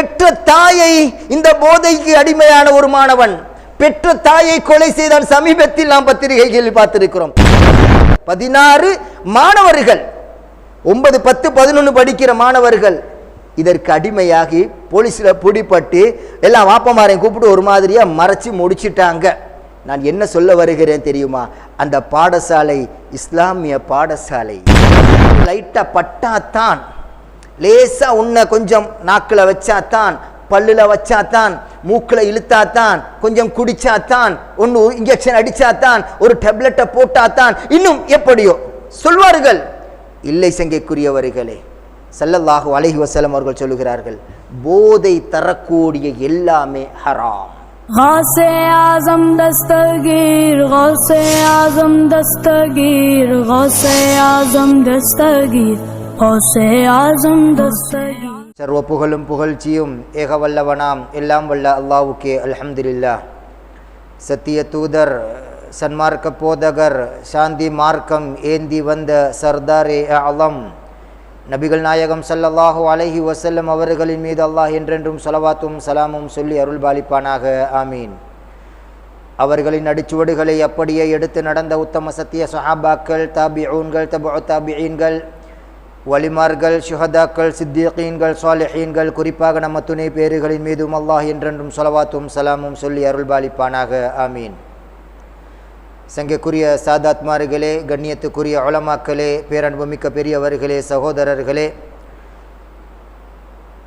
பெற்ற தாயை இந்த போதைக்கு அடிமையான ஒரு மாணவன் பெற்ற தாயை கொலை செய்தான் சமீபத்தில் நாம் பத்திரிகைகளில் பார்த்திருக்கிறோம். பதினாறு மாணவர்கள் ஒன்பது பத்து பதினொன்று படிக்கிற மாணவர்கள் இதற்கு அடிமையாகி போலீஸில் பிடிப்பட்டு எல்லாம் வாப்பமாரையும் கூப்பிட்டு ஒரு மாதிரியா மறைச்சு முடிச்சிட்டாங்க. நான் என்ன சொல்ல வருகிறேன் தெரியுமா? அந்த பாடசாலை இஸ்லாமிய பாடசாலை லைட்டாக பட்டாத்தான். லேசாக உன்னை கொஞ்சம் நாக்கில் வச்சாத்தான் பல்லில் வச்சாத்தான் மூக்கில் இழுத்தாத்தான் கொஞ்சம் குடிச்சாத்தான் ஒன்று இன்ஜெக்ஷன் அடித்தாத்தான் ஒரு டேப்லெட்டை போட்டாத்தான் இன்னும் எப்படியோ? சொல்வார்கள் இல்லை சங்கைக்குரியவர்களே செல்லல்லாஹு அலஹி வசலம் அவர்கள் சொல்லுகிறார்கள் போதை தரக்கூடிய எல்லாமே ஹராம். غاسے اعظم دستگیر غوث اعظم دستگیر غوث اعظم சர்வ புகழும் புகழ்ச்சியும் ஏகவல்லவனாம். எல்லாம் வல்ல அல்லாவுக்கே அல்ஹம்துலில்லா சத்திய தூதர் சன்மார்க்க போதகர் சாந்தி மார்க்கம் ஏந்தி வந்த சர்தாரே அலம் நபிகள் நாயகம் சல்லல்லாஹு அலஹி வசல்லம் அவர்களின் மீது அல்லாஹ் என்றென்றும் சொலவாத்தும் சலாமும் சொல்லி அருள் பாலிப்பானாக ஆமீன். அவர்களின் அடிச்சுவடுகளை அப்படியே எடுத்து நடந்த உத்தம சத்திய சஹாபாக்கள் தாபிஊன்கள் தபு தாபிஈன்கள் வலிமார்கள் ஷுஹதாக்கள் சித்திகீன்கள் சாலிஹீன்கள் குறிப்பாக நம்ம துணை பேறுகளின் மீதும் அல்லாஹ் என்றென்றும் சொலவாத்தும் சலாமும் சொல்லி அருள்பாலிப்பானாக. ஆமீன். சங்கக்குரிய சாதாத்மார்களே கண்ணியத்துக்குரிய உலமாக்களே பேரன்புமிக்க பெரியவர்களே சகோதரர்களே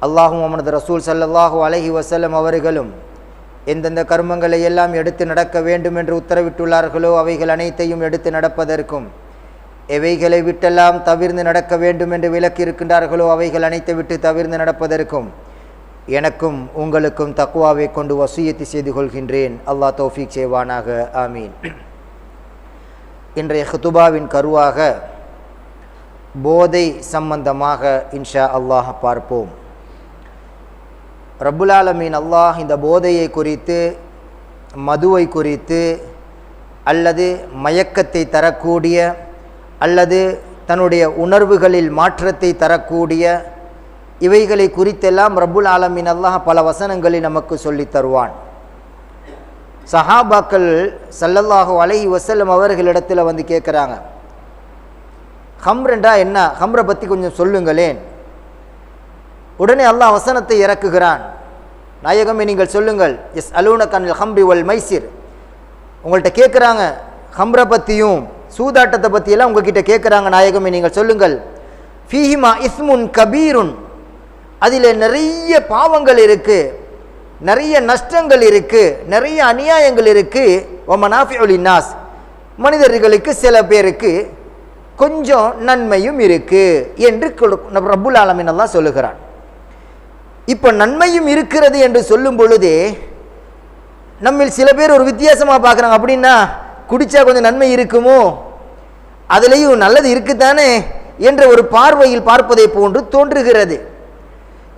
அல்லாஹும் அவனது ரசூல் ஸல்லல்லாஹு அலஹி வசல்லம் அவர்களும் எந்தெந்த கர்மங்களை எல்லாம் எடுத்து நடக்க வேண்டும் என்று உத்தரவிட்டுள்ளார்களோ அவைகள் அனைத்தையும் எடுத்து நடப்பதற்கும் எவைகளை விட்டெல்லாம் தவிர்ந்து நடக்க வேண்டும் என்று விலக்கி இருக்கின்றார்களோ அவைகள் அனைத்தை விட்டு தவிர்ந்து நடப்பதற்கும் எனக்கும் உங்களுக்கும் தக்குவாவை கொண்டு வசூயத்தை செய்து கொள்கின்றேன். அல்லாஹ் தௌஃபீக் செய்வானாக. ஆமீன். இன்றைய ஹுதுபாவின் கருவாக போதை சம்பந்தமாக இன்ஷா அல்லாஹ் பார்ப்போம். ரபுலாலமீன் அல்லாஹ் இந்த போதையை குறித்து மதுவை குறித்து அல்லது மயக்கத்தை தரக்கூடிய அல்லது தன்னுடைய உணர்வுகளில் மாற்றத்தை தரக்கூடிய இவைகளை குறித்தெல்லாம் ரபுல் ஆலமின் அல்லாஹ் பல வசனங்களை நமக்கு சொல்லித் தருவான். சஹாபாக்கள் சல்லல்லாஹு அலைஹி வசல்லம் அவர்களிடத்தில் வந்து கேட்குறாங்க ஹம்ரண்டா என்ன? ஹம்ரை பற்றி கொஞ்சம் சொல்லுங்களேன். உடனே அல்லாஹ் வசனத்தை இறக்குகிறான். நாயகமே நீங்கள் சொல்லுங்கள். எஸ் அலூன கண்ணில் ஹம்ரி வல் மைசிர் உங்கள்கிட்ட கேட்குறாங்க ஹம்ரை பற்றியும் சூதாட்டத்தை பற்றியெல்லாம் உங்ககிட்ட கேட்குறாங்க நாயகமே நீங்கள் சொல்லுங்கள். ஃபீஹிமா இஸ்முன் கபீருன். அதில் நிறைய பாவங்கள் இருக்குது நிறைய நஷ்டங்கள் இருக்குது நிறைய அநியாயங்கள் இருக்குது ஒமனாஃபி நாஸ் மனிதர்களுக்கு சில பேருக்கு கொஞ்சம் நன்மையும் இருக்குது என்று கொடு- ரப்புல் ஆலமீன் சொல்லுகிறான். இப்போ நன்மையும் இருக்கிறது என்று சொல்லும் பொழுதே நம்மில் சில பேர் ஒரு வித்தியாசமாக பார்க்குறாங்க. அப்படின்னா குடித்தா கொஞ்சம் நன்மை இருக்குமோ? அதுலேயும் நல்லது இருக்குதானே? என்ற ஒரு பார்வையில் பார்ப்பதை போன்று தோன்றுகிறது.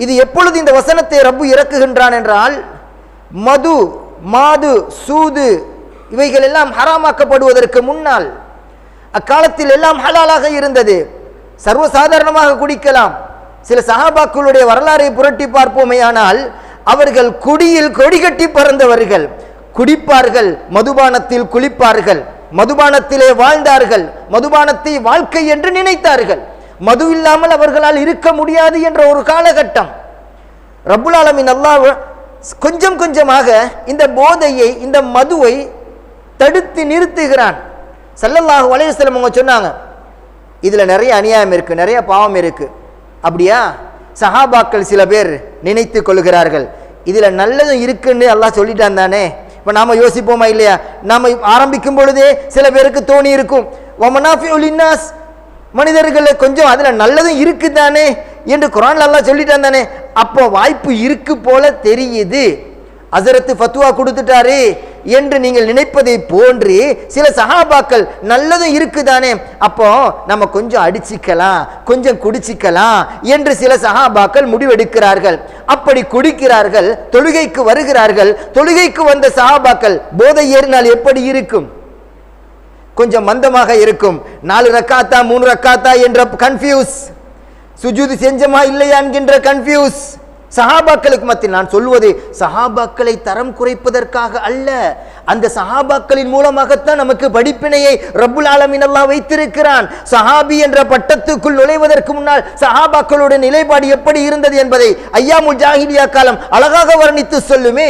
இது எப்பொழுது இந்த வசனத்தை ரப்பு இறக்குகின்றான் என்றால் மது மாது சூது இவைகள் எல்லாம் ஹராமாக்கப்படுவதற்கு முன்னால் அக்காலத்தில் எல்லாம் ஹலாலாக இருந்தது. சர்வசாதாரணமாக குடிக்கலாம். சில சஹாபாக்களுடைய வரலாறை புரட்டி பார்ப்போமேயானால் அவர்கள் குடியில் கொடிகட்டி பறந்தவர்கள். குடிப்பார்கள் மதுபானத்தில் குளிப்பார்கள் மதுபானத்திலே வாழ்ந்தார்கள் மதுபானத்தை வாழ்க்கை என்று நினைத்தார்கள். மது இல்லாமல் அவர்களால் இருக்க முடியாது என்ற ஒரு காலகட்டம். ரபுலாலமின் ஆலமீன் அல்லாஹ் கொஞ்சம் கொஞ்சமாக இந்த போதையை இந்த மதுவை தடுத்து நிறுத்துகிறான். செல்லல்லாக அலைஹி அவங்க சொன்னாங்க இதில் நிறைய அநியாயம் இருக்குது நிறைய பாவம் இருக்குது அப்படியா? சஹாபாக்கள் சில பேர் நினைத்து கொள்கிறார்கள் இதில் நல்லதும் இருக்குன்னு எல்லாம் சொல்லிட்டான் தானே. இப்போ நாம் யோசிப்போமா இல்லையா? நாம் ஆரம்பிக்கும் பொழுதே சில பேருக்கு தோணி இருக்கும். ஒமனாஃபி உலின்னாஸ் மனிதர்கள் கொஞ்சம் அதில் நல்லதும் இருக்குதானே என்று குரான் நல்லா சொல்லிட்டான் தானே? அப்போ வாய்ப்பு இருக்கு போல தெரியுது. அசரத்து ஃபத்துவா கொடுத்துட்டாரு. என்று நீங்கள் நினைப்பதை போன்று சில சகாபாக்கள் நல்லதும் இருக்குதானே? அப்போ நம்ம கொஞ்சம் அடிச்சிக்கலாம் கொஞ்சம் குடிச்சிக்கலாம் என்று சில சகாபாக்கள் முடிவெடுக்கிறார்கள். அப்படி குடிக்கிறார்கள் தொழுகைக்கு வருகிறார்கள் தொழுகைக்கு வந்த சகாபாக்கள் போதை ஏறினால் எப்படி இருக்கும்? கொஞ்சம் மந்தமாக இருக்கும். நாலு ரக்காத்தா மூணு ரக்காத்தா என்ற கன்ஃபியூஸ் சுஜூது செஞ்சமா இல்லையா என்கின்ற கன்ஃபியூஸ் சஹாபாக்களுக்கு மத்தியில் நான் சொல்வது சஹாபாக்களை தரம் குறைப்பதற்காக அல்ல. அந்த சஹாபாக்களின் மூலமாகத்தான் நமக்கு படிப்பினையை ரப்புல் ஆலமீன் வைத்திருக்கிறான். சஹாபி என்ற பட்டத்துக்குள் நுழைவதற்கு முன்னால் சஹாபாக்களுடைய நிலைப்பாடு எப்படி இருந்தது என்பதை ஐயா முஜாஹிலியா காலம் அழகாக வர்ணித்து சொல்லுமே.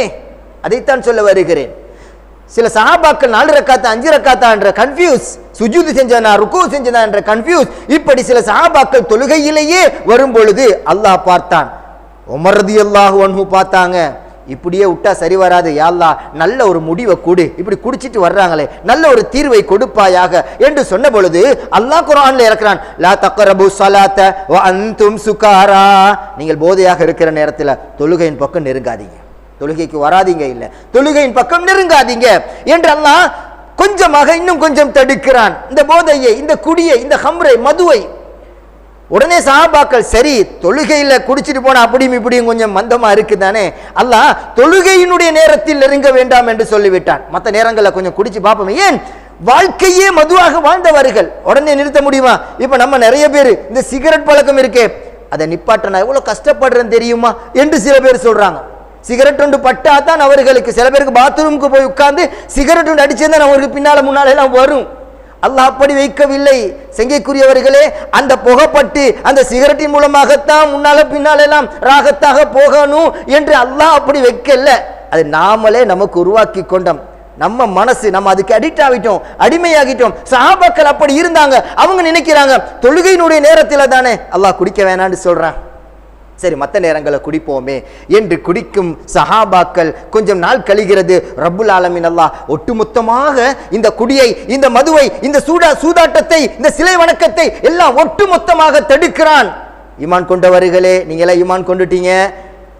அதைத்தான் சொல்ல வருகிறேன். சில சஹாபாக்கள் நாலு ரக்காத்தா அஞ்சு ரக்காத்தா என்ற கன்ஃபியூஸ் சுஜூது செஞ்சனா ருக்கு செஞ்சனா என்ற கன்ஃபியூஸ் இப்படி சில சஹாபாக்கள் தொழுகையிலேயே வரும் பொழுது அல்லாஹ் பார்த்தான். உமர் அல்லாஹு ஒன்று பார்த்தாங்க. இப்படியே விட்டா சரி வராது யாழ்லா நல்ல ஒரு முடிவை கொடு. இப்படி குடிச்சிட்டு வர்றாங்களே நல்ல ஒரு தீர்வை கொடுப்பாயாக என்று சொன்ன பொழுது அல்லாஹ் குரான்ல இறக்குறான். லா தக்கரபு சலாத்த அந்தும் சுகாரா. நீங்கள் போதையாக இருக்கிற நேரத்தில் தொழுகையின் பக்கம் நெருங்காதீங்க. தொழுகைக்கு வராதீங்க இல்லை. தொழுகையின் பக்கம் நெருங்காதீங்க என்று அல்லாஹ் கொஞ்சமாக இன்னும் கொஞ்சம் தடுக்கிறான். இந்த போதையை இந்த குடியை இந்த ஹம்ரை மதுவை உடனே சாபாக்கள் சரி தொழுகையில் குடிச்சிட்டு போனால் அப்படியும் இப்படியும் கொஞ்சம் மந்தமாக இருக்குது தானே அல்லாஹ் தொழுகையினுடைய நேரத்தில் நெருங்க வேண்டாம் என்று சொல்லிவிட்டான். மற்ற நேரங்களில் கொஞ்சம் குடிச்சு பார்ப்போமே. ஏன்? வாழ்க்கையே மதுவாக வாழ்ந்தவர்கள். உடனே நிறுத்த முடியுமா? இப்போ நம்ம நிறைய பேர் இந்த சிகரெட் பழக்கம் இருக்கே. அதை நிப்பாட்ட நான் கஷ்டப்படுறேன்னு தெரியுமா? என்று சில பேர் சொல்கிறாங்க சிகரெட் ஒன்று பட்டா தான் அவர்களுக்கு சில பேருக்கு பாத்ரூமுக்கு போய் உட்காந்து சிகரெட் ஒன்று அடிச்சிருந்தா அவருக்கு பின்னால் முன்னால் எல்லாம் வரும். அல்லாஹ் அப்படி வைக்கவில்லை. செங்கைக்குரியவர்களே அந்த புகைப்பட்டு அந்த சிகரெட்டின் மூலமாகத்தான் முன்னால பின்னாலெல்லாம் ராகத்தாக போகணும் என்று அல்லாஹ் அப்படி வைக்கல. அது நாமளே நமக்கு உருவாக்கி கொண்டோம். நம்ம மனசு நம்ம அதுக்கு அடிக்ட் ஆகிட்டோம் அடிமையாகிட்டோம். சஹாபாக்கள் அப்படி இருந்தாங்க அவங்க நினைக்கிறாங்க தொழுகையினுடைய நேரத்தில் தானே அல்லாஹ் குடிக்க வேணான்னு சொல்றான். சரி மற்ற நேரங்களை குடிப்போமே என்று குடிக்கும் சஹாபாக்கள் கொஞ்சம் நாள் கழிகிறது. ரப்புல் ஆலமின் அல்லா ஒட்டுமொத்தமாக இந்த குடியை இந்த மதுவை இந்த சூடா சூதாட்டத்தை இந்த சிலை வணக்கத்தை எல்லாம் ஒட்டுமொத்தமாக தடுக்கிறான். ஈமான் கொண்டவர்களே நீங்க எல்லாம் ஈமான் கொண்டுட்டீங்க.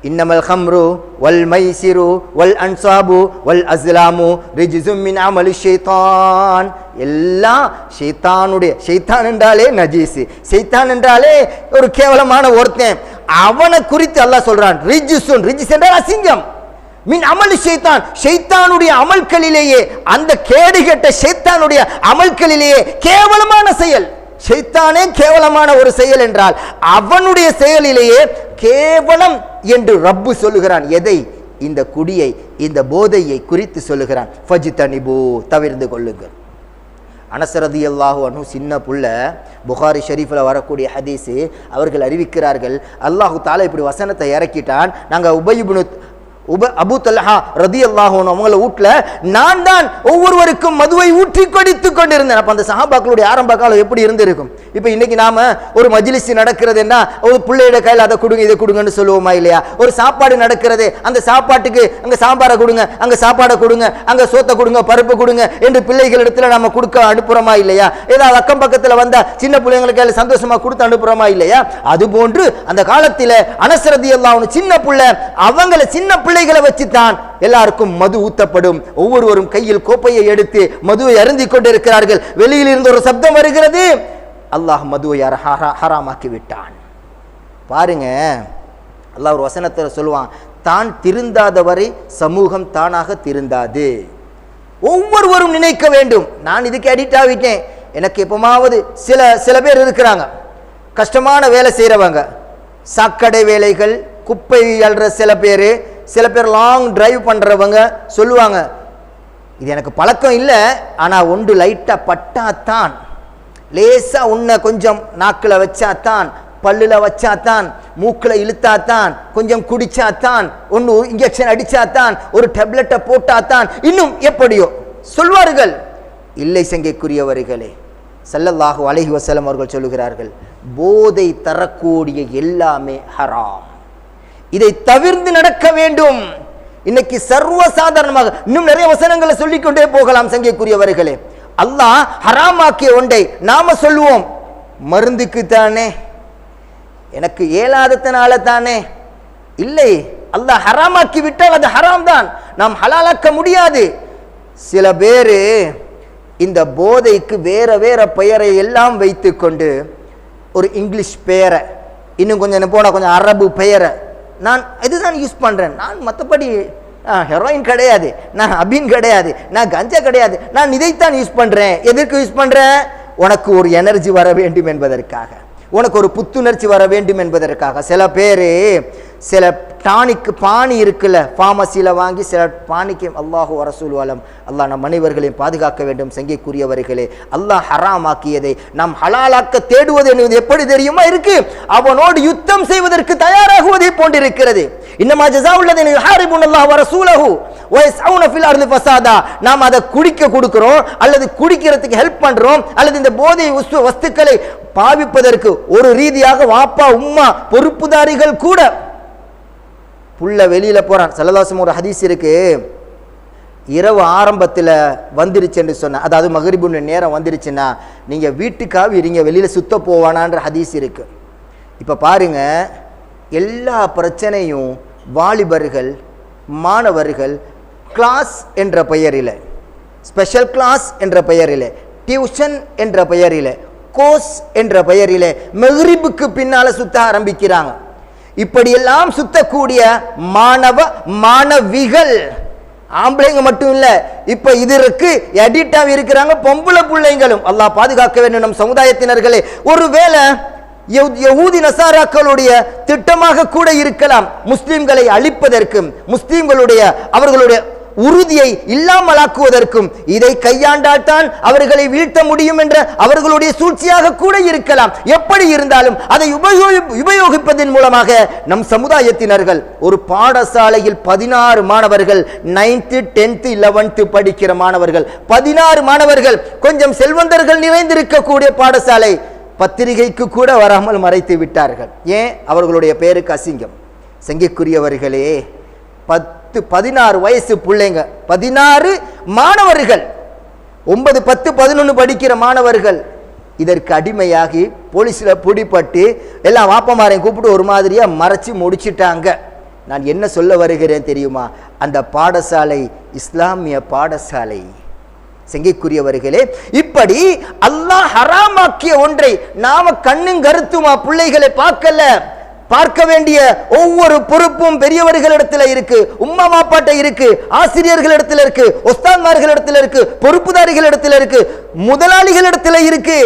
இன்னமல் ஹம்ரு வல் மைசிரு வல் அன்சாபு வல் அஸ்லாமு ரிஜிசும் மின் அமலு ஷைத்தான். எல்லாம் ஷைத்தானுடைய ஷைத்தான் என்றாலே நஜீஸ். ஷைத்தான் என்றாலே ஒரு கேவலமான ஒருத்தன். அவனை குறித்து அல்லாஹ் சொல்றான் ரிஜிசுன் ரிஜிஸ் என்றால் அசிங்கம். மின் அமல் ஷைத்தான். ஷைத்தானுடைய அமல்களிலேயே அந்த கேடுகட்ட ஷைத்தானுடைய அமல்களிலேயே கேவலமான செயல். ஷைத்தானே கேவலமான ஒரு செயல் என்றால் அவனுடைய செயலிலேயே கேவலம் என்று ரப்பு சொல்லுகிறான். எதை? இந்த குடியை இந்த போதையை குறித்து சொல்லுகிறான். ஃபஜித்தனிபு தவிர்ந்து கொள்ளுங்கள். அனசரதி அல்லாஹு அனு சின்ன புள்ள புகாரி ஷெரீஃபில் வரக்கூடிய ஹதீஸு அவர்கள் அறிவிக்கிறார்கள் அல்லாஹு தாலா இப்படி வசனத்தை இறக்கிட்டான். நாங்கள் உபயுபுனு உப அபு தல்ஹா ரதி அல்லாஹோன் அவங்கள வீட்டில் நான் தான் ஒவ்வொருவருக்கும் மதுவை ஊற்றி கொடுத்து கொண்டிருந்தேன். அப்போ அந்த சஹாபாக்களுடைய ஆரம்ப காலம் எப்படி இருந்திருக்கும்? இப்போ இன்னைக்கு நாம ஒரு மஜ்லிஸ் நடக்கிறதுன்னா ஒரு பிள்ளையோட கையில் அதை கொடுங்க இதை கொடுங்கன்னு சொல்லுவோமா இல்லையா? ஒரு சாப்பாடு நடக்கிறது அந்த சாப்பாட்டுக்கு அங்கே சாம்பாரை கொடுங்க அங்கே சாப்பாடை கொடுங்க அங்கே சோத்தை கொடுங்க பருப்பு கொடுங்க என்று பிள்ளைகள் இடத்துல நம்ம கொடுக்க அனுப்புறோமா இல்லையா? ஏதாவது அக்கம் பக்கத்தில் வந்தால் சின்ன பிள்ளைங்களுக்கு கையில் சந்தோஷமா கொடுத்து அனுப்புறோமா இல்லையா? அது போன்று அந்த காலத்தில் அனசரதி எல்லாம் சின்ன பிள்ளை அவங்கள சின்ன பிள்ளைகளை வச்சுத்தான் எல்லாருக்கும் மது ஊத்தப்படும். ஒவ்வொருவரும் கையில் கோப்பையை எடுத்து மதுவை அருந்தி கொண்டிருக்கிறார்கள். வெளியில் இருந்து ஒரு சப்தம் வருகிறது. அல்லாஹ் மதுவை ஹராமாக்கி விட்டான். பாருங்க. அல்லாஹ் ஒரு வசனத்தில் சொல்லுவான் தான் திருந்தாத வரை சமூகம் தானாக திருந்தாது. ஒவ்வொருவரும் நினைக்க வேண்டும். நான் இதுக்கு அடிக்ட் ஆகிட்டேன். எனக்கு எப்பமாவது சில சில பேர் இருக்கிறாங்க. கஷ்டமான வேலை செய்கிறவங்க சாக்கடை வேலைகள் குப்பை அல்ற சில பேர் சில பேர் லாங் டிரைவ் பண்ணுறவங்க சொல்லுவாங்க இது எனக்கு பழக்கம் இல்லை ஆனால் ஒன்று லைட்டாக பட்டாத்தான் லேசாக உன்னை கொஞ்சம் நாக்கில் வச்சாத்தான் பல்லில் வச்சாத்தான் மூக்கில் இழுத்தாத்தான் கொஞ்சம் குடிச்சாத்தான் ஒன்று இன்ஜெக்ஷன் அடித்தாத்தான் ஒரு டேப்லெட்டை போட்டாத்தான் இன்னும் எப்படியோ சொல்வார்கள். இல்லை சங்கைக்குரியவர்களே ஸல்லல்லாஹு அலைஹி வசலம் அவர்கள் சொல்லுகிறார்கள் போதை தரக்கூடிய எல்லாமே ஹராம். இதை தவிர்த்து நடக்க வேண்டும். இன்னைக்கு சர்வ சாதாரணமாக இன்னும் நிறைய வசனங்களை சொல்லிக்கொண்டே போகலாம் சங்கைக்குரியவர்களே. அல்லாஹ் ஹராமாக்கிய ஒன்றை நாம சொல்லுவோம். மருந்துக்கு தானே. எனக்கு இயலாததுனால தானே. இல்லை அல்லாஹ் ஹராமாக்கி விட்டால் அது ஹராம் தான் நாம் ஹலாலாக்க முடியாது. சில பேர் இந்த போதைக்கு வேற வேற பெயரை எல்லாம் வைத்துக்கொண்டு ஒரு இங்கிலீஷ் பெயரை இன்னும் கொஞ்சம் போனால் கொஞ்சம் அரபு பெயரை நான் இதுதான் யூஸ் பண்ணுறேன் நான் மற்றபடி ஹெரோயின் கிடையாது. நான் அபின் கிடையாது. நான் கஞ்சா கிடையாது. நான் இதைத்தான் யூஸ் பண்ணுறேன் எதற்கு யூஸ் பண்ணுறேன் உனக்கு ஒரு எனர்ஜி வர வேண்டும் என்பதற்காக. உனக்கு ஒரு புத்துணர்ச்சி வர வேண்டும் என்பதற்காக. சில பேர் சில டானிக்கு பானி இருக்குல்ல ஃபார்மசியில் வாங்கி சில பானிக்கு அல்லாஹு ரசூல் அலம். அல்லாஹ் நம் அனைவர்களையும் பாதுகாக்க வேண்டும் சங்கைக்குரியவர்களே அல்லாஹ் ஹராமாக்கியதை நாம் ஹலாலாக்க தேடுவது என்பது எப்படி தெரியுமா? இருக்கு. அவனோடு யுத்தம் செய்வதற்கு தயாராகுவதை போன்றிருக்கிறது. இன்னமா ஜஸாவுல்லதீன யுஹாரிபுன அல்லாஹ் வர ரசூலஹு வ யஸ்ஊன ஃபில் அர்தி ஃபசாதா. நாம் அதை குடிக்க கொடுக்கிறோம் அல்லது குடிக்கிறதுக்கு ஹெல்ப் பண்றோம் அல்லது இந்த போதை வஸ்து வஸ்துக்களை பாவிப்பதற்கு ஒரு ரீதியாக வாப்பா உம்மா பொறுப்புதாரிகள் கூட புள்ள வெளியில் போகிறான் செல்லதாசம் ஒரு ஹதீஸ் இருக்குது இரவு ஆரம்பத்தில் வந்துருச்சுன்னு சொன்னேன் அதாவது மகரிபுன்னு நேரம் வந்துருச்சுன்னா நீங்கள் வீட்டுக்காக இருங்க வெளியில் சுத்த போவானான்ற ஹதீஸ் இருக்குது இப்போ பாருங்கள் எல்லா பிரச்சனையும் வாலிபர்கள் மாணவர்கள் கிளாஸ் என்ற பெயரில் ஸ்பெஷல் கிளாஸ் என்ற பெயரில் டியூஷன் என்ற பெயரில் கோர்ஸ் என்ற பெயரில் மெஹரிபுக்கு பின்னால் சுத்த ஆரம்பிக்கிறாங்க. இப்படியெல்லாம் சுத்தக்கூடிய மாணவ மாணவிகள். ஆம்பளைங்க மட்டும் இல்லை இப்ப இதற்கு எடிட்டாக இருக்கிறாங்க பொம்பளை பிள்ளைங்களும். அல்லாஹ் பாதுகாக்க வேண்டும் நம் சமுதாயத்தினர்களே. ஒருவேளை யஹூ- நசாராக்களுடைய திட்டமாக கூட இருக்கலாம் முஸ்லீம்களை அழிப்பதற்கும் முஸ்லீம்களுடைய அவர்களுடைய உறுதியை இல்லாமலாக்குவதற்கும் இதை கையாண்டால் தான் அவர்களை வீழ்த்த முடியும் என்ற அவர்களுடைய சூழ்ச்சியாக கூட இருக்கலாம். எப்படி இருந்தாலும் அதை உபயோகி உபயோகிப்பதன் மூலமாக நம் சமுதாயத்தினர்கள் ஒரு பாடசாலையில் பதினாறு மாணவர்கள் நைன்த்து டென்த்து லெவன்த்து படிக்கிற மாணவர்கள் பதினாறு மாணவர்கள் கொஞ்சம் செல்வந்தர்கள் நிறைந்திருக்கக்கூடிய பாடசாலை பத்திரிகைக்கு கூட வராமல் மறைத்து விட்டார்கள். ஏன்? அவர்களுடைய பேருக்கு அசிங்கம். சங்கிக்குரியவர்களே பத்து பதினாறு வயசு பிள்ளைங்க. பதினாறு மாணவர்கள். ஒன்பது பத்து பதினொன்று படிக்கிற மாணவர்கள். இதற்கு அடிமையாகி போலீஸில் பிடிப்பட்டு எல்லாம் வாப்பமாரையும் கூப்பிட்டு ஒரு மாதிரியாக மறைச்சு முடிச்சிட்டாங்க. நான் என்ன சொல்ல வருகிறேன் தெரியுமா? அந்த பாடசாலை இஸ்லாமிய பாடசாலை. செங்கைக்குரியவர்களே இப்படி அல்லாஹ் ஹராமாக்கிய ஒன்றை நாம கண்ணும் கருத்துமா பிள்ளைகளை பார்க்கல? பார்க்க வேண்டிய ஒவ்வொரு பொறுப்பும் பெரியவர்களிடத்தில் இருக்கு உம்மா மாப்பாட்ட இருக்கு ஆசிரியர்களிடத்தில் இருக்கு ஒஸ்தான்மார்களிடத்தில் இருக்கு பொறுப்புதாரிகளிடத்தில் இருக்கு முதலாளிகளிடத்தில் இருக்கு.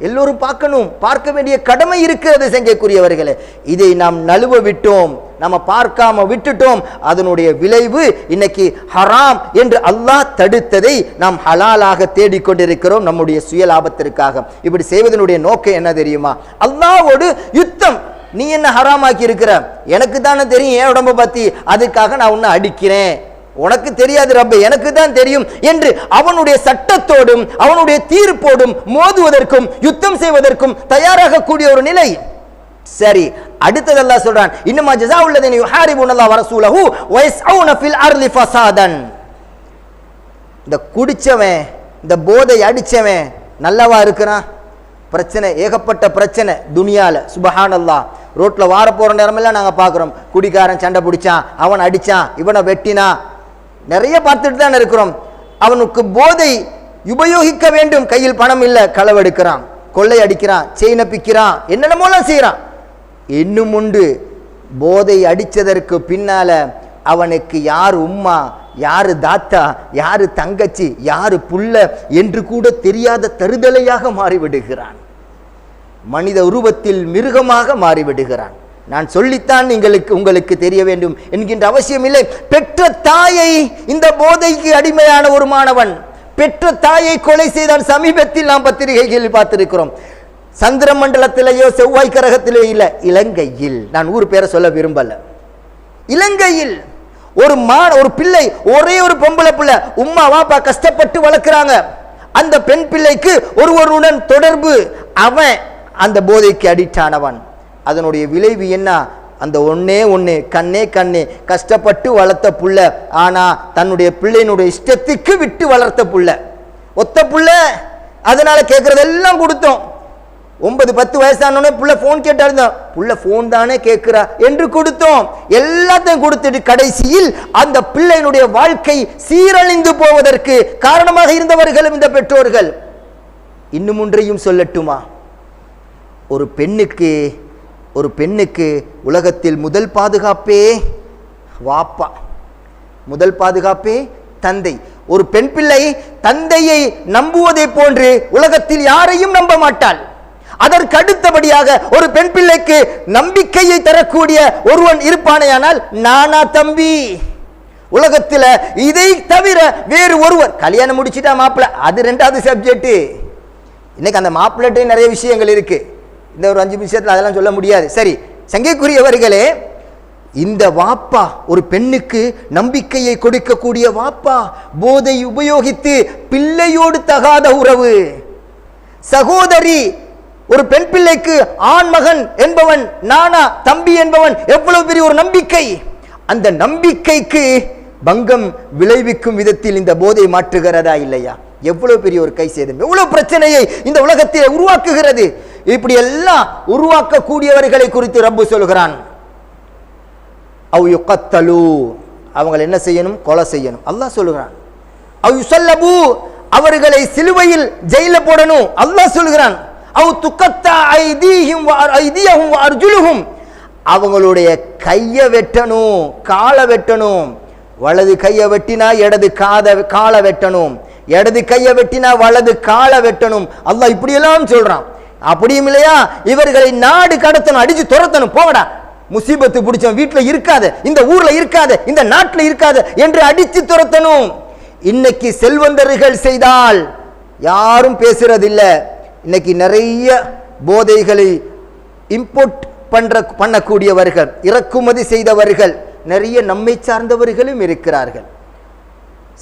எல்லோரும் பார்க்கணும் பார்க்க வேண்டிய கடமை இருக்கிறது செங்கக்கூடியவர்களே இதை நாம் நழுவ விட்டோம் நம்ம பார்க்காம விட்டுட்டோம் அதனுடைய விளைவு இன்னைக்கு ஹராம் என்று அல்லாஹ் தடுத்ததை நாம் ஹலாலாக தேடிக்கொண்டிருக்கிறோம் நம்முடைய சுய லாபத்திற்காக இப்படி செய்வதனுடைய நோக்கம் என்ன தெரியுமா? அல்லாவோடு யுத்தம். நீ என்ன ஹராமாக்கி இருக்கிற? எனக்கு தானே தெரியும் என் உடம்பை பற்றி அதுக்காக நான் உன்னை அடிக்கிறேன். உனக்கு தெரியாது ரப்ப எனக்கு தான் தெரியும் என்று அவனுடைய சட்டத்தோடும் அவனுடைய தீர்ப்போடும் மோதுவதற்கும் யுத்தம் செய்வதற்கும் தயாராக கூடிய ஒரு நிலை. சரி அடுத்தது அல்லாஹ் சொல்றான். இன்னமா ஜஸாவுல்லதீன யுஹாரிபுன அல்லாஹ் வரசூலஹு வயஸ்ஊன ஃபில் அர்லி ஃபசாதன். இந்த குடிச்சவன் இந்த போதை அடிச்சவன் நல்லவா இருக்கிறான்? பிரச்சனை ஏகப்பட்ட பிரச்சனை துனியாவில் சுபஹானல்லா. ரோட்டில் வார போகிற நேரமெல்லாம் நாங்கள் பார்க்குறோம் குடிக்காரன் சண்டை பிடிச்சான் அவன் அடிச்சான் இவனை வெட்டினா. நிறைய பார்த்துட்டு தான் இருக்கிறோம். அவனுக்கு போதை உபயோகிக்க வேண்டும். கையில் பணம் இல்லை களவெடுக்கிறான் கொள்ளை அடிக்கிறான் செயினை பிக்கிறான் என்னென்னமோலாம் செய்கிறான் இன்னும் உண்டு. போதை அடித்ததற்கு பின்னால அவனுக்கு யார் உம்மா யார் தாத்தா யார் தங்கச்சி யார் புள்ள என்று கூட தெரியாத தருதலையாக மாறிவிடுகிறான். மனித உருவத்தில் மிருகமாக மாறிவிடுகிறான். நான் சொல்லித்தான் உங்களுக்கு உங்களுக்கு தெரிய வேண்டும் என்கின்ற அவசியம் இல்லை. பெற்ற தாயை இந்த போதைக்கு அடிமையான ஒரு மாணவன் பெற்ற தாயை கொலை செய்தான் சமீபத்தில் நாம் பத்திரிகைகளில் பார்த்திருக்கிறோம். சந்திர மண்டலத்திலேயோ செவ்வாய் கிரகத்திலேயோ இல்லை. இலங்கையில். நான் ஊர் பேரை சொல்ல விரும்பல. இலங்கையில் ஒரு மா ஒரு பிள்ளை ஒரே ஒரு பொம்பளை பிள்ளை உம்மா வாப்பா கஷ்டப்பட்டு வளர்க்குறாங்க. அந்த பெண் பிள்ளைக்கு ஒருவருடன் தொடர்பு அவன் அந்த போதைக்கு அடிக்ட் ஆனவன் அதனுடைய விளைவு என்ன? அந்த ஒன்னே ஒன்று கண்ணே கண்ணே. கஷ்டப்பட்டு வளர்த்த புள்ள ஆனால் தன்னுடைய பிள்ளையினுடைய இஷ்டத்துக்கு விட்டு வளர்த்த புள்ள. ஒத்த புள்ள அதனால் கேட்குறதெல்லாம் கொடுத்தோம். ஒன்பது பத்து வயசானோடனே புள்ள ஃபோன் கேட்டாருந்தான் புள்ள ஃபோன் தானே கேட்குறா என்று கொடுத்தோம். எல்லாத்தையும் கொடுத்துட்டு கடைசியில் அந்த பிள்ளையினுடைய வாழ்க்கை சீரழிந்து போவதற்கு காரணமாக இருந்தவர்களும் இந்த பெற்றோர்கள். இன்னும் ஒன்றையும் சொல்லட்டுமா? ஒரு பெண்ணுக்கு ஒரு பெண்ணுக்கு உலகத்தில் முதல் பாதுகாப்பே வாப்பா. முதல் பாதுகாப்பே தந்தை. ஒரு பெண் பிள்ளை தந்தையை நம்புவதை போன்று உலகத்தில் யாரையும் நம்ப மாட்டாள். அதற்கு அடுத்தபடியாக ஒரு பெண் பிள்ளைக்கு நம்பிக்கையை தரக்கூடிய ஒருவன் இருப்பானேயானால் நானா தம்பி. உலகத்தில் இதை தவிர வேறு ஒருவர். கல்யாணம் முடிச்சிட்டா மாப்பிள்ளை அது ரெண்டாவது சப்ஜெக்ட் இன்னைக்கு அந்த மாப்பிள்ளட்டே நிறைய விஷயங்கள் இருக்குது இந்த ஒரு அஞ்சு நிமிஷத்தில் அதெல்லாம் சொல்ல முடியாது. சரி சங்கைக்குரியவர்களே இந்த வாப்பா ஒரு பெண்ணுக்கு நம்பிக்கையை கொடுக்கக்கூடிய வாப்பா போதை உபயோகித்து பிள்ளையோடு தகாத உறவு. சகோதரி ஒரு பெண் பிள்ளைக்கு ஆண் மகன் என்பவன் நானா தம்பி என்பவன் எவ்வளவு பெரிய ஒரு நம்பிக்கை. அந்த நம்பிக்கைக்கு பங்கம் விளைவிக்கும் விதத்தில் இந்த போதை மாற்றுகிறதா இல்லையா? எவ்வளவு பெரிய ஒரு கை சேதம் எவ்வளவு பிரச்சனையை இந்த உலகத்தில் உருவாக்குகிறது. இப்படி எல்லாம் உருவாக்கக்கூடியவர்களை குறித்து ரப்பு சொல்கிறான். அவ் யுகத்தலு. அவங்களை என்ன செய்யணும்? கொலை செய்யணும். அல்லாஹ் சொல்லுகிறான் அவ் யுசல்லபு. அவர்களை சிலுவையில் ஜெயில போடணும். அல்லாஹ் சொல்லுகிறான் அவ் துக்கத்தா ஐதீஹிம் ஐதியஹும் வ அவங்களுடைய கையை வெட்டணும். காலை வெட்டணும். வலது கையை வெட்டினா இடது காத காலை வெட்டணும். இடது கையை வெட்டினா வலது காலை வெட்டணும். அல்லாஹ் இப்படியெல்லாம் சொல்றான். அப்படியும் இல்லையா? இவர்களை நாடு கடத்தணும் அடிச்சு துரத்தணும் போகடா முசீபத்து பிடிச்சவன் வீட்டில் இருக்காது இந்த ஊர்ல இருக்காது இந்த நாட்டில் இருக்காது என்று அடிச்சு துரத்தணும். இன்னைக்கு செல்வந்தர்கள் செய்தால் யாரும் பேசுறதில்லை. இன்னைக்கு நிறைய போதைகளை இம்போர்ட் பண்ற பண்ணக்கூடியவர்கள் இறக்குமதி செய்தவர்கள் நிறைய நம்மை சார்ந்தவர்களும் இருக்கிறார்கள்.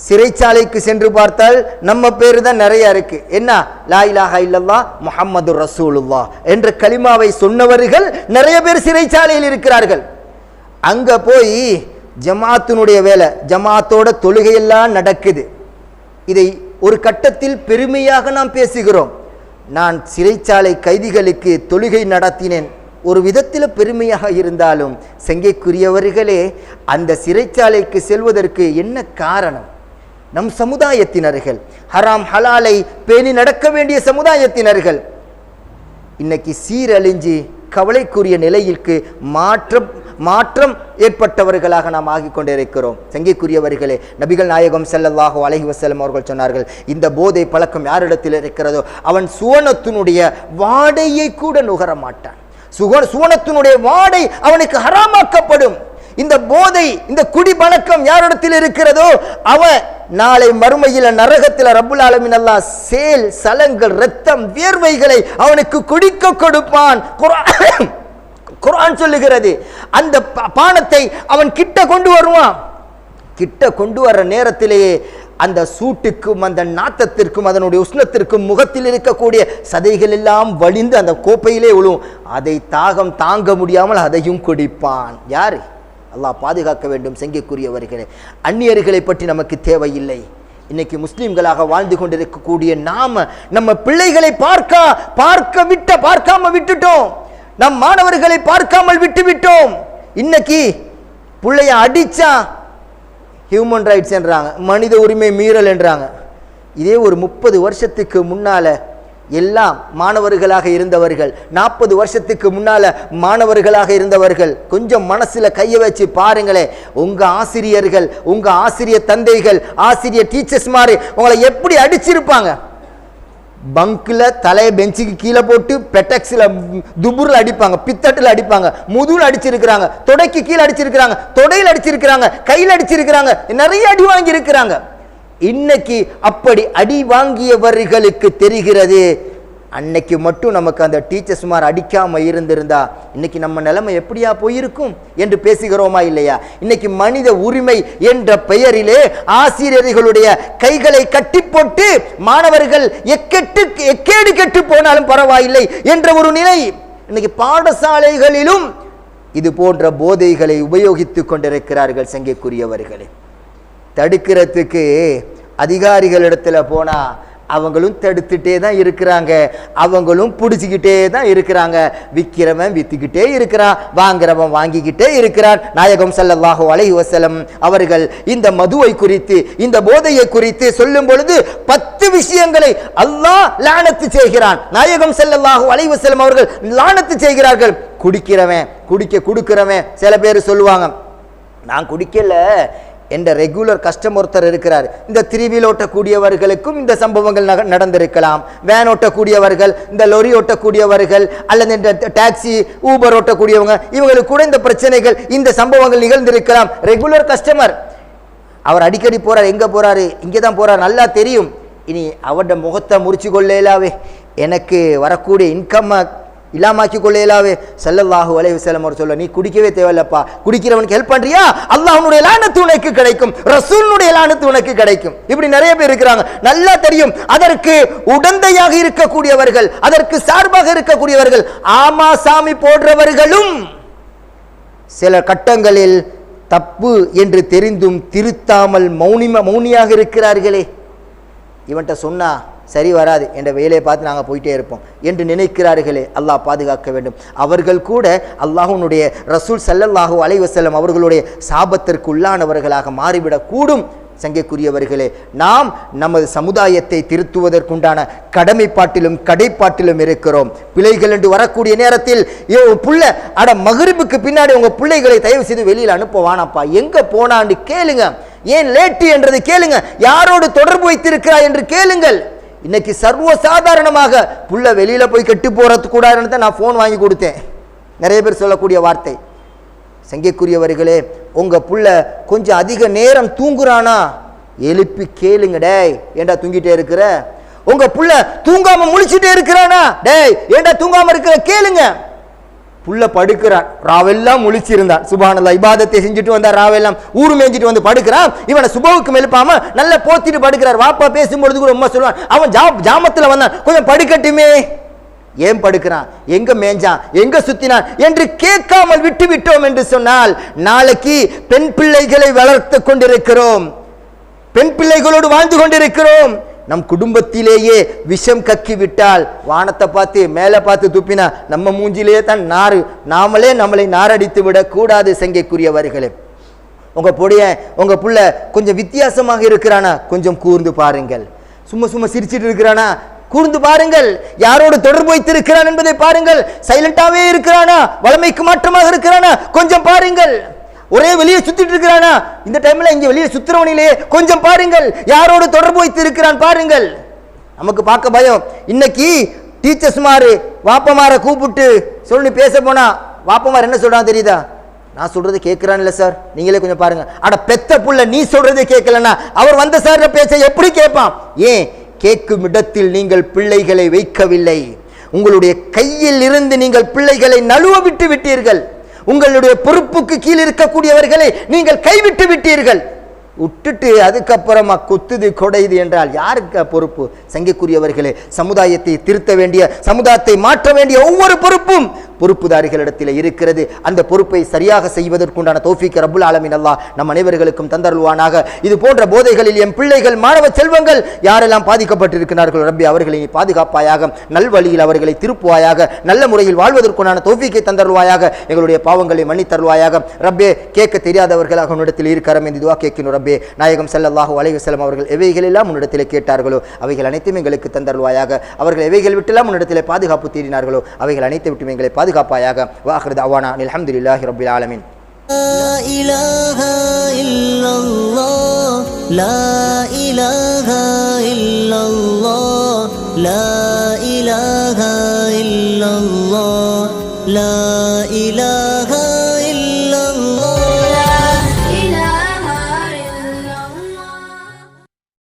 சிறைச்சாலைக்கு சென்று பார்த்தால் நம்ம பேர் தான் நிறைய இருக்கு. என்ன? லா இல்லல்லா முஹம்மது ரசூலுல்லா என்ற கலிமாவை சொன்னவர்கள் நிறைய பேர் சிறைச்சாலையில் இருக்கிறார்கள். அங்க போய் ஜமாத்தினுடைய வேலை ஜமாத்தோட தொழுகையெல்லாம் நடக்குது. இதை ஒரு கட்டத்தில் பெருமையாக நாம் பேசுகிறோம். நான் சிறைச்சாலை கைதிகளுக்கு தொழுகை நடத்தினேன். ஒரு விதத்தில் பெருமையாக இருந்தாலும் செங்கைக்குரியவர்களே அந்த சிறைச்சாலைக்கு செல்வதற்கு என்ன காரணம்? நம் சமுதாயத்தினர்கள். ஹராம் ஹலாலை பேணி நடக்க வேண்டிய சமுதாயத்தினர்கள். இன்னைக்கு சீரழிஞ்சு கவலைக்குரிய நிலையிற்கு மாற்றம் மாற்றம் ஏற்பட்டவர்களாக நாம் ஆகிக் கொண்டிருக்கிறோம். சங்கைக்குரியவர்களே நபிகள் நாயகம் ஸல்லல்லாஹு அலைஹி வசலம் அவர்கள் சொன்னார்கள் இந்த போதை பழக்கம் யாரிடத்தில் இருக்கிறதோ அவன் சுவனத்தினுடைய வாடையை கூட நுகர மாட்டான் சுக சுவனத்தினுடைய வாடை அவனுக்கு ஹராமாக்கப்படும். இந்த போதை இந்த குடி பழக்கம் யாரிடத்தில் இருக்கிறதோ அவன் நாளை மறுமையில் நரகத்தில் ரப்புல் ஆலமின் அல்லா சேல் சலங்கள் ரத்தம் வியர்வைகளை அவனுக்கு குடிக்க கொடுப்பான். குரான் சொல்லுகிறது. அந்த பானத்தை அவன் கிட்ட கொண்டு வருவான். கிட்ட கொண்டு வர்ற நேரத்திலேயே அந்த சூட்டுக்கும் அந்த நாத்தத்திற்கும் அதனுடைய உஷ்ணத்திற்கும் முகத்தில் இருக்கக்கூடிய சதைகள் எல்லாம் வழிந்து அந்த கோப்பையிலே விழும் அதை தாகம் தாங்க முடியாமல் அதையும் குடிப்பான். யாரு? அல்லாஹ் பாதுகாக்க வேண்டும் செங்கிக்குரியவர்களே அந்நியர்களை பற்றி நமக்கு தேவையில்லை. இன்னைக்கு முஸ்லீம்களாக வாழ்ந்து கொண்டிருக்கக்கூடிய நாம நம்ம பிள்ளைகளை பார்க்க பார்க்க விட்ட பார்க்காம விட்டுட்டோம். நம் மாணவர்களை பார்க்காமல் விட்டு விட்டோம். இன்னைக்கு பிள்ளைய அடிச்சா ஹியூமன் ரைட்ஸ் என்றாங்க மனித உரிமை மீறல் என்றாங்க. இதே ஒரு முப்பது வருஷத்துக்கு முன்னால எல்லாம் மாணவர்களாக இருந்தவர்கள். நாற்பது வருஷத்துக்கு முன்னால் மாணவர்களாக இருந்தவர்கள். கொஞ்சம் மனசில் கையை வச்சு பாருங்களேன் உங்கள் ஆசிரியர்கள் உங்கள் ஆசிரியர் தந்தைகள் ஆசிரியர் டீச்சர்ஸ் மாதிரி உங்களை எப்படி அடிச்சிருப்பாங்க? பங்கில் தலையை பெஞ்சுக்கு கீழே போட்டு பெட்டக்ஸில் துபுரில் அடிப்பாங்க பித்தட்டில் அடிப்பாங்க முதுகில் அடிச்சிருக்கிறாங்க தொடைக்கு கீழே அடிச்சிருக்கிறாங்க தொடையில் அடிச்சிருக்கிறாங்க கையில் அடிச்சிருக்கிறாங்க நிறைய அடி வாங்கியிருக்கிறாங்க. இன்னைக்கு அப்படி அடி வாங்கியவர்களுக்கு தெரிகிறது. அன்னைக்கு மட்டும் நமக்கு அந்த டீச்சர்ஸ் மாதிரி அடிக்காமல் இருந்திருந்தா இன்னைக்கு நம்ம நிலைமை எப்படியா போயிருக்கும் என்று பேசுகிறோமா இல்லையா? இன்னைக்கு மனித உரிமை என்ற பெயரிலே ஆசிரியர்களுடைய கைகளை கட்டி போட்டு மாணவர்கள் எக்கெட்டு எக்கேடு கெட்டு போனாலும் பரவாயில்லை என்ற ஒரு நிலை இன்னைக்கு பாடசாலைகளிலும் இது போன்ற போதைகளை உபயோகித்துக் கொண்டிருக்கிறார்கள் சங்கைக்குரியவர்களே தடுக்கிறதுக்கு அதிகாரிகளிடத்தில் போனால் அவங்களும் தடுத்துட்டே தான் இருக்கிறாங்க. அவங்களும் பிடிச்சிக்கிட்டே தான் இருக்கிறாங்க. விற்கிறவன் விற்றுக்கிட்டே இருக்கிறான். வாங்குறவன் வாங்கிக்கிட்டே இருக்கிறான். நாயகம் ஸல்லல்லாஹு அலைஹி வசலம் அவர்கள் இந்த மதுவை குறித்து இந்த போதையை குறித்து சொல்லும் பொழுது பத்து விஷயங்களை அல்லாஹ் லானத்து செய்கிறான். நாயகம் ஸல்லல்லாஹு அலைஹி வசலம் அவர்கள் லானத்து செய்கிறார்கள். குடிக்கிறவன் குடிக்க கொடுக்கிறவன் சில பேர் சொல்லுவாங்க நான் குடிக்கல. என்ற ரெகுலர் கஸ்டமர் ஒருத்தர் இருக்கிறார். இந்த திருவில் ஓட்டக்கூடியவர்களுக்கும் இந்த சம்பவங்கள் நடந்திருக்கலாம். வேன் ஓட்டக்கூடியவர்கள் இந்த லொரி ஓட்டக்கூடியவர்கள் அல்லது இந்த டாக்ஸி ஊபர் ஓட்டக்கூடியவங்க இவங்களுக்கு கூட இந்த பிரச்சனைகள் இந்த சம்பவங்கள் நிகழ்ந்திருக்கலாம். ரெகுலர் கஸ்டமர் அவர் அடிக்கடி போறார் எங்க போறாரு? இங்கே தான் போறார் நல்லா தெரியும். இனி அவட முகத்தை முறிச்சு கொள்ளலாவே. எனக்கு வரக்கூடிய இன்கம்மை இல்லாமாக்கி கொள்ளையிலாவே செல்லல்லாஹு அலைஹி வஸல்லம் அவர் சொல்ல நீ குடிக்கவே தேவையில்லப்பா. குடிக்கிறவனுக்கு ஹெல்ப் பண்றியா? அல்லாஹ்வுடைய லானத்து உனக்கு கிடைக்கும். ரசூலுடைய லானத்து உனக்கு கிடைக்கும். இப்படி நிறைய பேர் இருக்கிறாங்க. நல்லா தெரியும். அதற்கு உடந்தையாக இருக்கக்கூடியவர்கள் அதற்கு சார்பாக இருக்கக்கூடியவர்கள் ஆமா சாமி போடுறவர்களும் சில கட்டங்களில் தப்பு என்று தெரிந்தும் திருத்தாமல் மௌனிம மௌனியாக இருக்கிறார்களே. இவன்கிட்ட சொன்னா சரி வராது என்ற வேலையை பார்த்து நாங்கள் போயிட்டே இருப்போம் என்று நினைக்கிறார்களே அல்லாஹ் பாதுகாக்க வேண்டும். அவர்கள் கூட அல்லாஹுனுடைய ரசூல் சல்லல்லாஹூ அலைவசல்லம் அவர்களுடைய சாபத்திற்கு உள்ளானவர்களாக மாறிவிடக்கூடும். சங்கைக்குரியவர்களே நாம் நமது சமுதாயத்தை திருத்துவதற்குண்டான கடமைப்பாட்டிலும் கடைப்பாட்டிலும் இருக்கிறோம். பிள்ளைகள் என்று வரக்கூடிய நேரத்தில் ஏ, புள்ள அட மகரிபுக்கு பின்னாடி உங்கள் பிள்ளைகளை தயவு செய்து வெளியில் அனுப்ப எங்கே எங்க போனான்னு கேளுங்க. ஏன் லேட்டு என்றது கேளுங்க. யாரோடு தொடர்பு வைத்திருக்கிறாய் என்று கேளுங்கள். இன்னைக்கு சர்வ சாதாரணமாக புள்ள வெளியில் போய் கெட்டு போகிறதுக்கு கூடாதுன்னு தான் நான் ஃபோன் வாங்கி கொடுத்தேன். நிறைய பேர் சொல்லக்கூடிய வார்த்தை. சங்கைக்குரியவர்களே உங்கள் புள்ள கொஞ்சம் அதிக நேரம் தூங்குறானா? எழுப்பி கேளுங்க டேய் ஏன்டா தூங்கிட்டே இருக்கிற? உங்கள் புள்ள தூங்காமல் முழிச்சுட்டே இருக்கிறானா? டேய் ஏன்டா தூங்காமல் இருக்கிற? கேளுங்க. புள்ள படுக்கிறான். ராவெல்லாம் முழிச்சிருந்தான். சுபானல்லா இபாதத்தை செஞ்சுட்டு வந்தார் ராவெல்லாம் ஊர் மேய்ஞ்சிட்டு வந்து படுக்கிறான். இவனை சுபவுக்கு எழுப்பாம நல்லா போத்திட்டு படுக்கிறார். வாப்பா பேசும்பொழுது கூட ரொம்ப சொல்லுவான் அவன் ஜா ஜாமத்தில் வந்தான். கொஞ்சம் படுக்கட்டுமே. ஏன் படுக்கிறான்? எங்க மேஞ்சான் எங்க சுத்தினான்? என்று கேட்காமல் விட்டு விட்டோம் என்று சொன்னால் நாளைக்கு பெண் பிள்ளைகளை வளர்த்து கொண்டிருக்கிறோம். பெண் பிள்ளைகளோடு வாழ்ந்து கொண்டிருக்கிறோம். நம் குடும்பத்திலேயே விஷம் கக்கி விட்டால் வானத்தை பார்த்து மேலே பார்த்து துப்பினா நம்ம மூஞ்சிலேயே தான் நாறு. நாமளே நம்மளை நாரடித்து விடக்கூடாது சங்கைக்குரியவர்களே. உங்கள் பொடிய உங்கள் புள்ள கொஞ்சம் வித்தியாசமாக இருக்கிறானா? கொஞ்சம் கூர்ந்து பாருங்கள். சும்மா சும்மா சிரிச்சிட்டு இருக்கிறானா? கூர்ந்து பாருங்கள். யாரோடு தொடர்பு வைத்திருக்கிறான் என்பதை பாருங்கள். சைலண்டாகவே இருக்கிறானா? வளமைக்கு மாற்றமாக இருக்கிறானா? கொஞ்சம் பாருங்கள். ஒரே வெளியே சுத்திட்டு இருக்கிறானா? இந்த டைம்ல இங்க வெளியே சுத்துறவனிலே கொஞ்சம் பாருங்கள். யாரோடு தொடர்பு வைத்து இருக்கிறான் பாருங்கள். நமக்கு பார்க்க பயம். இன்னைக்கு டீச்சர்ஸ் மாறு வாப்பமாரை கூப்பிட்டு சொல்லி பேச போனா வாப்பமார் என்ன சொல்றான் தெரியுதா? நான் சொல்றது கேட்கிறான்ல சார். நீங்களே கொஞ்சம் பாருங்க. அட பெத்த புள்ள நீ சொல்றதே கேட்கலன்னா அவர் வந்த சார் பேச எப்படி கேட்பான்? ஏன்? கேட்கும் இடத்தில் நீங்கள் பிள்ளைகளை வைக்கவில்லை. உங்களுடைய கையில் இருந்து நீங்கள் பிள்ளைகளை நழுவ விட்டு விட்டீர்கள். உங்களுடைய பொறுப்புக்கு கீழ் இருக்கக்கூடியவர்களை நீங்கள் கைவிட்டு விட்டீர்கள். விட்டுட்டு அதுக்கப்புறமா குத்துது கொடையுது என்றால் யாருக்கு பொறுப்பு? சங்கிக்குரியவர்களே சமுதாயத்தை திருத்த வேண்டிய சமுதாயத்தை மாற்ற வேண்டிய ஒவ்வொரு பொறுப்பும் பொறுப்புதாரிகளிடத்தில் இருக்கிறது. அந்த பொறுப்பை சரியாக செய்வதற்குண்டான தௌஃபீக் ரபுல் ஆலமின் அல்லா நம் அனைவர்களுக்கும் தந்தருள்வானாக. இது போன்ற போதைகளில் என் பிள்ளைகள் மாணவ செல்வங்கள் யாரெல்லாம் பாதிக்கப்பட்டிருக்கிறார்களோ ரப்பி அவர்களை நீ பாதுகாப்பாயாக நல்வழியில் அவர்களை திருப்புவாயாக நல்ல முறையில் வாழ்வதற்குண்டான தோஃபிக்கை தந்தருள்வாயாக எங்களுடைய பாவங்களை மன்னித்தருள்வாயாக. ரப்பே கேட்க தெரியாதவர்களாக உன்னிடத்தில் இருக்கிறோம் என்று இதுவாக கேட்கணும் ரப்பே நாயகம் ஸல்லல்லாஹு அலைஹி வஸல்லம் அவர்கள் எவைகளெல்லாம் உன்னிடத்தில் கேட்டார்களோ அவைகள் அனைத்தும் எங்களுக்கு தந்தருள்வாயாக அவர்கள் எவைகள் விட்டெல்லாம் உன்னிடத்தில் பாதுகாப்பு தேடினார்களோ அவைகள் அனைத்து விட்டும் எங்களை பாதுகாப்பாயாக வாஹ்ரத் அவானா அல்ஹம்துலில்லாஹி ரப்பில் ஆலமீன் لا إله إلا الله لا إله إلا الله لا إله إلا الله لا إله